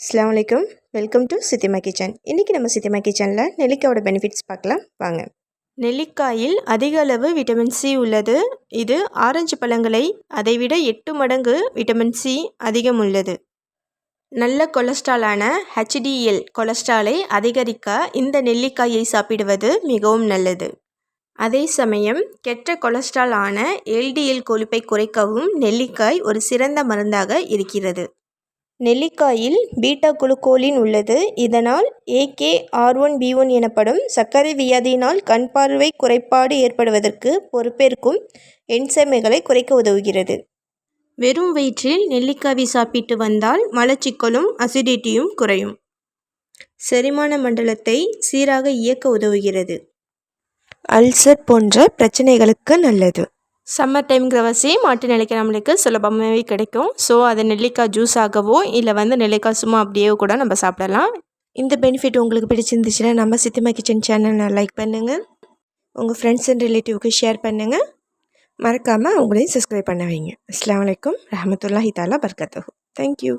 அஸ்லாம் வலைக்கம் welcome to சித்திமா kitchen. இன்றைக்கி நம்ம சித்திமா கிச்சனில் நெல்லிக்காயோட பெனிஃபிட்ஸ் பார்க்கலாம். வாங்க. நெல்லிக்காயில் அதிக அளவு விட்டமின் சி உள்ளது. இது ஆரஞ்சு பழங்களை அதைவிட எட்டு மடங்கு விட்டமின் சி அதிகம் உள்ளது. நல்ல கொலஸ்ட்ராலான ஹெச்டிஎல் கொலஸ்ட்ராலை அதிகரிக்க இந்த நெல்லிக்காயை சாப்பிடுவது மிகவும் நல்லது. அதே சமயம் கெட்ட கொலஸ்ட்ரால் ஆன எல்டிஎல் கொழுப்பை குறைக்கவும் நெல்லிக்காய் ஒரு சிறந்த மருந்தாக இருக்கிறது. நெல்லிக்காயில் பீட்டா குளுக்கோலின் உள்ளது. இதனால் AK R one B one எனப்படும் சர்க்கரை வியாதியினால் கண் பார்வை குறைபாடு ஏற்படுவதற்கு பொறுப்பேற்கும் என்சைமைகளை குறைக்க உதவுகிறது. வெறும் வயிற்றில் நெல்லிக்காவை சாப்பிட்டு வந்தால் மலச்சிக்கலும் அசிடிட்டியும் குறையும். செரிமான மண்டலத்தை சீராக இயக்க உதவுகிறது. அல்சர் போன்ற பிரச்சனைகளுக்கு நல்லது. சம்மர் டைம்ங்கிறவசி மாட்டு நெல்லிக்காய் நம்மளுக்கு சுலபமாகவே கிடைக்கும். ஸோ அதை நெல்லிக்காய் ஜூஸ் ஆகவோ இல்லை வந்து நெல்லிக்காய் சும்மா அப்படியே கூட நம்ம சாப்பிடலாம். இந்த பெனிஃபிட் உங்களுக்கு பிடிச்சிருந்துச்சுன்னா நம்ம சித்திமா கிச்சன் சேனலை லைக் பண்ணுங்கள் உங்கள் ஃப்ரெண்ட்ஸ் அண்ட் ரிலேட்டிவ்க்கு ஷேர் பண்ணுங்கள் மறக்காமல் அவங்களையும் சப்ஸ்கிரைப் பண்ண வைங்க. அஸ்லாம் வலைக்கம் ரஹமத்துல்லாஹி தாலா பர்கத்தஹூ. தேங்க்யூ